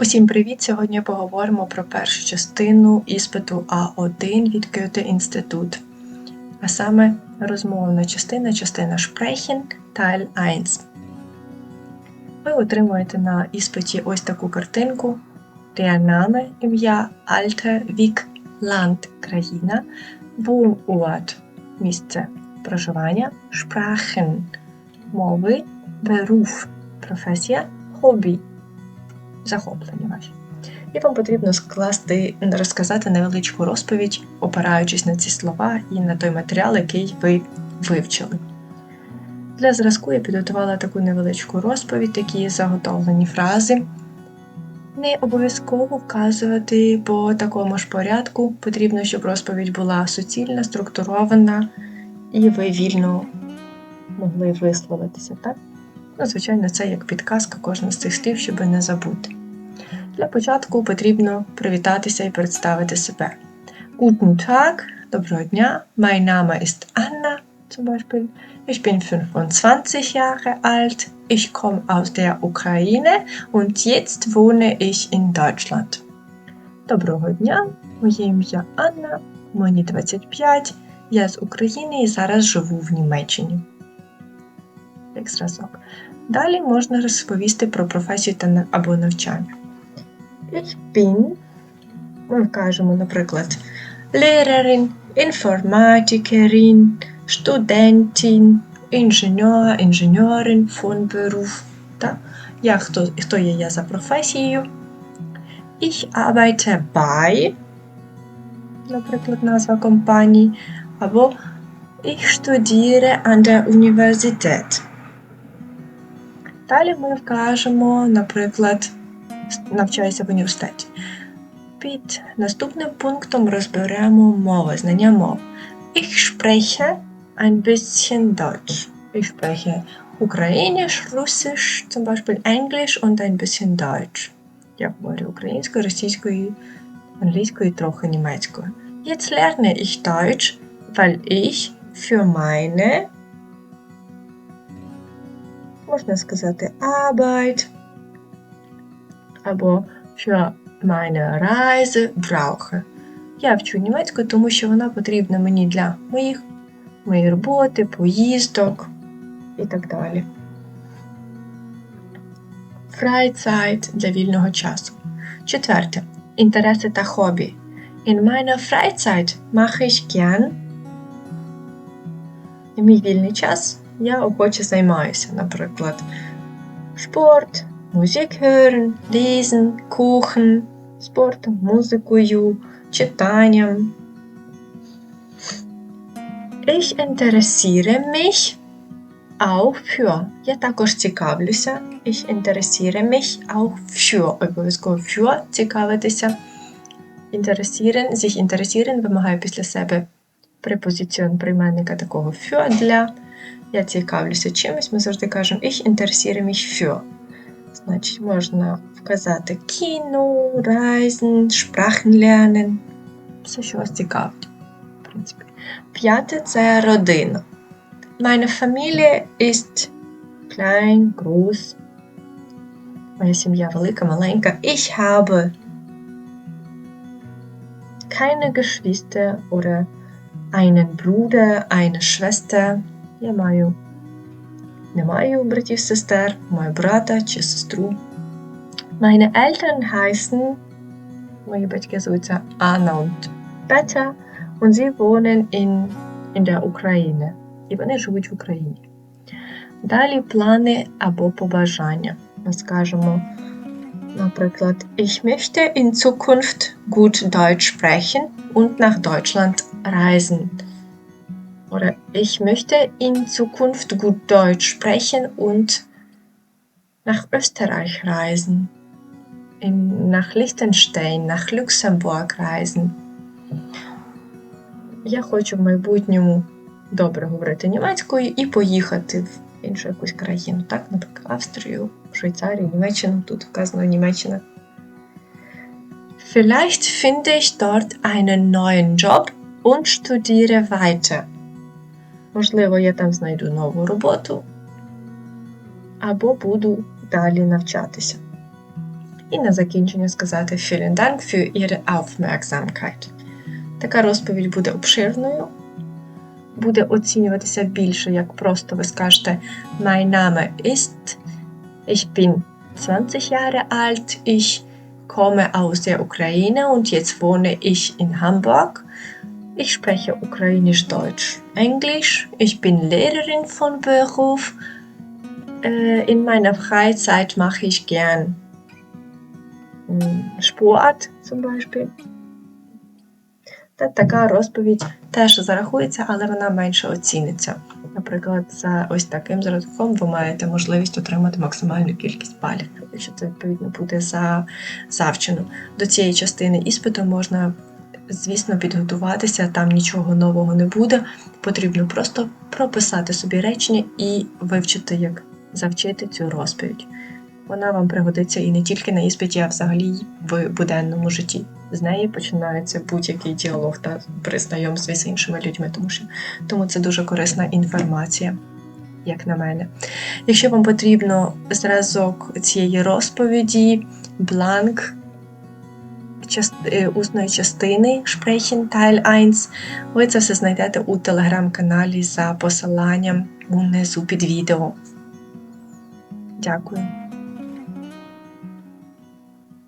Усім привіт! Сьогодні поговоримо про першу частину іспиту А1 від Goethe Інститут, а саме розмовна частина, частина Sprechen, Teil 1. Ви отримуєте на іспиті ось таку картинку: Der ім'я, Alter, вік, Land, країна, Wohnort, місце проживання, Sprachen, мови, Beruf, професія, хобі захоплення ваші. І вам потрібно скласти, розказати невеличку розповідь, опираючись на ці слова і на той матеріал, який ви вивчили. Для зразку я підготувала таку невеличку розповідь, такі заготовлені фрази. Не обов'язково вказувати по такому ж порядку. Потрібно, щоб розповідь була суцільна, структурована, і ви вільно могли висловитися, так? Ну, звичайно, це як підказка кожного з цих слів, щоб не забути. Для початку потрібно привітатися і представити себе. Guten Tag, доброго дня. Mein Name ist Anna, zum Beispiel. Ich bin 25 Jahre alt. Ich komme aus der Ukraine und jetzt wohne ich in Deutschland. Доброго дня, моє ім'я Анна, мені 25. Я з України і зараз живу в Німеччині. Як зразок. Далі можна розповісти про професію та або навчання. Bin, ми вкажемо, наприклад, Lehrerin, Informatikerin, Studentin, Ingenieur, Ingenieurin von Beruf. Так? Я, хто, хто є я за професією? Ich arbeite bei, наприклад, назва компанії, або Ich studiere an der Universität. Далі ми вкажемо, наприклад, навчаюся в університеті. Під наступним пунктом розберемо мови, знання мов. Ich spreche ein bisschen Deutsch. Ich spreche Ukrainisch, Russisch, zum Beispiel Englisch und ein bisschen Deutsch. Я говорю українською, російською, англійською і трохи німецькою. Jetzt lerne ich Deutsch, weil ich für meine можна сказати Arbeit або für meine Reise brauche. Я вчу німецьку, тому що вона потрібна мені для моїх, моєї роботи, поїздок і так далі. Freizeit для вільного часу. Четверте. Інтереси та хобі. In meiner Freizeit mache ich gern. Мій вільний час я охоче займаюся, наприклад, спорт, Musik hören, lesen, kochen, спортом, музикою, читанням. Ich interessiere mich auch für. Я також цікавлюся. Ich interessiere mich auch für. Обов'язково für цікавитися. Interessieren, sich interessieren вимагає після себе препозиціон прийменника такого für для. Я цікавлюся чимось, ми завжди кажемо Ich interessiere mich für. Значить, можна вказати кіно, reisen, Sprachen lernen. Все, що вас цікавить, в принципі. П'яте це родина. Meine Familie ist klein, groß. Моя сім'я велика, маленька. Ich habe keine Geschwister oder einen Bruder, eine Schwester. Я маю не маю братів сестер, маю брата чи сестру. Meine Eltern heißen, мої батьки звуться Anna und Peter, und sie wohnen in, in der Ukraine. І вони живуть в Україні. Далі плани або побажання. Ми скажемо, наприклад, Ich möchte in Zukunft gut Deutsch sprechen und nach Deutschland reisen. Oder ich möchte in Zukunft gut Deutsch sprechen und nach Österreich reisen. In, nach Liechtenstein, nach Luxemburg reisen. Я хочу в майбутньому добре говорити німецькою і поїхати в іншу якусь країну. Так, наприклад, Австрію, Швейцарію, Німеччину. Тут вказано Німеччина. Vielleicht finde ich dort einen neuen Job und studiere weiter. Можливо, я там знайду нову роботу або буду далі навчатися. І на закінчення сказати Vielen Dank für Ihre Aufmerksamkeit. Така розповідь буде обширною, буде оцінюватися більше, як просто ви скажете Mein Name ist, ich bin 20 Jahre alt, ich komme aus der Ukraine und jetzt wohne ich in Hamburg. Ich spreche Ukrainisch, Deutsch, Englisch. Ich bin Lehrerin von Beruf. Äh, In meiner Freizeit mache ich gern Sport zum Beispiel. Та така розповідь теж зарахується, але вона менше оціниться. Наприклад, за ось таким зразком ви маєте можливість отримати максимальну кількість балів, якщо це відповідно буде за завчену. До цієї частини іспиту можна, звісно, підготуватися, там нічого нового не буде. Потрібно просто прописати собі речення і вивчити, як завчити цю розповідь. Вона вам пригодиться і не тільки на іспиті, а взагалі в буденному житті. З неї починається будь-який діалог та при знайомстві з іншими людьми, тому що тому це дуже корисна інформація, як на мене. Якщо вам потрібно зразок цієї розповіді, бланк усної частини Sprechen Teil 1, ви це все знайдете у телеграм-каналі за посиланням унизу під відео. Дякую.